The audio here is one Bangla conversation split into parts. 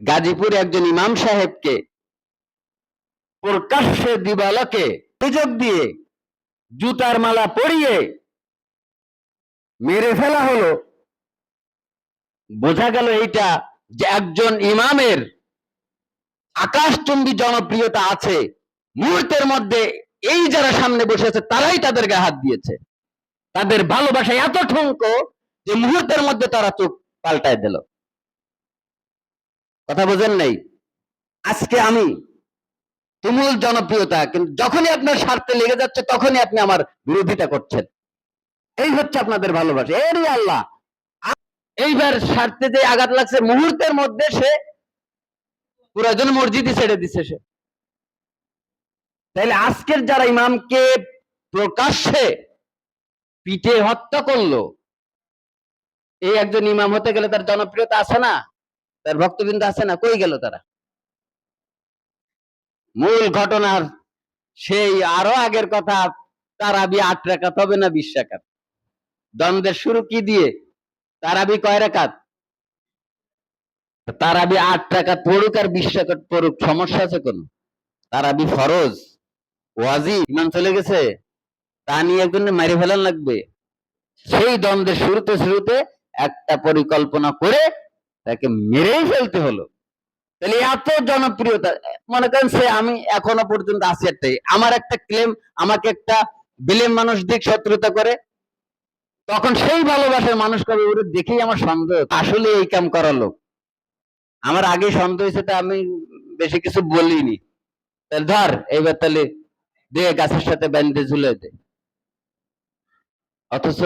গাজীপুর একজন ইমাম সাহেবকে প্রকাশ্যে দিবালকে সুযোগ দিয়ে জুতার মালা পরিয়ে মেরে ফেলা হলো। বোঝা গেল এইটা যে একজন ইমামের আকাশচুম্বী জনপ্রিয়তা আছে। মুহূর্তের মধ্যে এই যারা সামনে বসে আছে, তারাই তাদের গায়ে হাত দিয়েছে। তাদের ভালোবাসা এত ঠুনকো যে মুহূর্তের মধ্যে তারা চোখ পাল্টায় দিল। কথা বোঝেন নাই? আজকে আমি তুমুল জনপ্রিয়তা, কিন্তু যখনই আপনার স্বার্থে লেগে যাচ্ছে, তখনই আপনি আমার বিরোধিতা করছেন। এই হচ্ছে আপনাদের ভালোবাসা। এরই আল্লাহ! এইবার স্বার্থে যে আঘাত লাগছে, মুহূর্তের মধ্যে সে পুরাজন মসজিদই ছেড়ে দিছে সে। তাইলে আজকের যারা ইমামকে প্রকাশ্যে পিঠে হত্যা করল, এই একজন ইমাম হতে গেলে তার জনপ্রিয়তা আছে না? তার ভক্তবৃন্দ আছে না, কই গেল তারা? মূল ঘটনার সেই আরও আগের কথা, তারাবি আট রাকাত হবে না বিশ রাকাত দ্বন্দ্বের শুরু কি দিয়ে? তারাবি কয় রাকাত তারাবি আট রাকাত পড়ুক আর বিশ রাকাত পড়ুক, সমস্যা আছে কোন? তারাবি ফরজ, ওয়াজি, ইমাম চলে গেছে? তা নিয়ে একজন মারি ফেলান লাগবে। সেই দ্বন্দ্বের শুরুতে শুরুতে একটা পরিকল্পনা করে তাকে মেরেই ফেলতে হলো। তাহলে এত জনপ্রিয়তা, মনে করেন সে আমি এখনও পর্যন্ত আছি একটাই। আমার একটা ক্লেম আমাকে একটা বিলেম মানুষ দিক শত্রুতা করে। তখন সেই ভালোবাসার মানুষ কবে ওরে দেখেই আমার সন্দেহ, আসলে এই কাম করা লোক। আমার আগে সন্দেহ হয়েছে তা আমি বেশি কিছু বলিনি। তাহলে ধর, এইবার তাহলে দিয়ে গাছের সাথে ব্যান্ডে ঝুলে দে। অথচ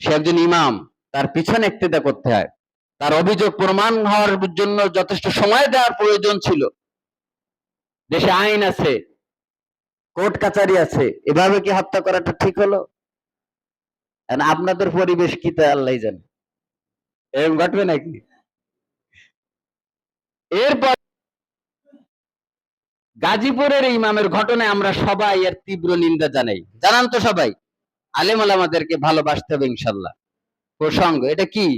সে একজন ইমাম। তার পিছনে একটিদা করতে হয়। তার অভিযোগ প্রমাণ হওয়ার জন্য যথেষ্ট সময় দেওয়ার প্রয়োজন ছিল। দেশে আইন আছে, কোর্ট কাচারি আছে, এভাবে কি হত্যা করাটা ঠিক হলো? আপনাদের পরিবেশ কি তা আল্লাহ জানে। এরকম ঘটবে নাকি? এরপর গাজীপুরের ইমামের ঘটনায় আমরা সবাই এর তীব্র নিন্দা জানাই। জানান তো সবাই। আলেম আলামাদেরকে ভালোবাসতে হবে ইনশাল্লাহ। প্রসঙ্গ এটা কি?